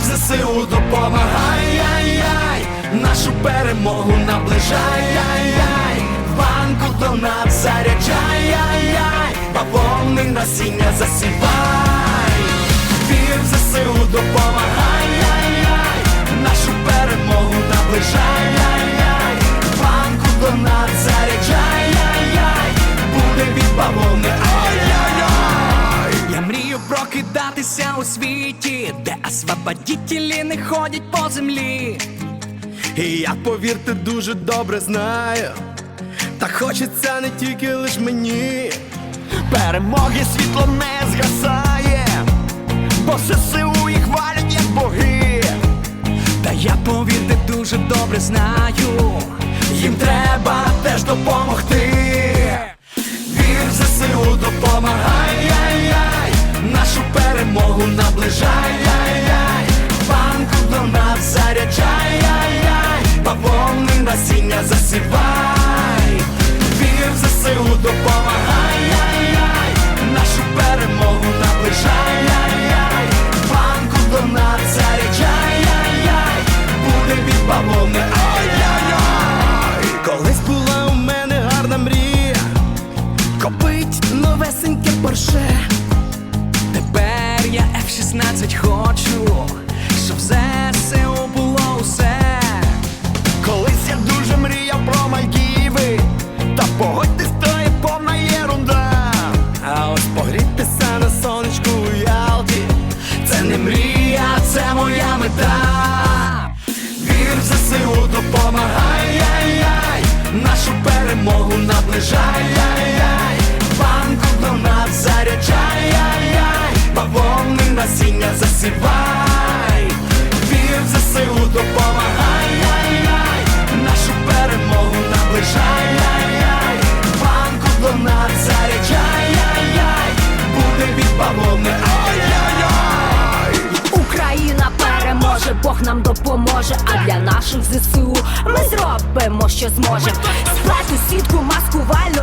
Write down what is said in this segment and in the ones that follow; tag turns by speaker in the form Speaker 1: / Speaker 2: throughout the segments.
Speaker 1: в ЗСУ допомагай, яй-яй, нашу перемогу наближай, яй-яй, банку банку донат заряджай, яй-яй, бавовни насіння засівай,
Speaker 2: прокидатися у світі, де освободітелі не ходять по землі.
Speaker 1: І я, повірте, дуже добре знаю. Та хочеться не тільки лиш мені.
Speaker 3: Перемоги світло не згасає, бо ЗСУ їх валять як боги.
Speaker 2: Та я повірте дуже добре знаю.
Speaker 1: Наближай,
Speaker 2: Тепер F-16 хочу, щоб в ЗСУ було усе.
Speaker 3: Колись я дуже мріяв про Мальдіви, та погодьтесь, то повна єрунда.
Speaker 1: А ось погрітися на сонечку у Ялті Це не мрія, це моя мета Вір в ЗСУ допомагай, яй-яй Нашу перемогу наближай, засівай. Вір в ЗСУ допомагай, яй-яй Нашу перемогу наближай, яй-яй Банку до нас заряджай, яй-яй Буде від бавовни, ай-яй-яй
Speaker 4: Україна переможе, Бог нам допоможе. А для наших ЗСУ ми зробимо, що зможем. Сплету сітку маскувальну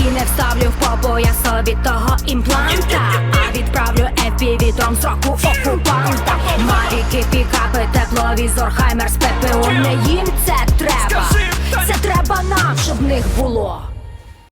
Speaker 4: І не вставлю в попу я собі того імпланта. А відправлю FPV дрон з року окупанта. Мавіки, пікапи, тепловізор, хаймер з ППО. Не їм це треба. Це треба нам, щоб в них було.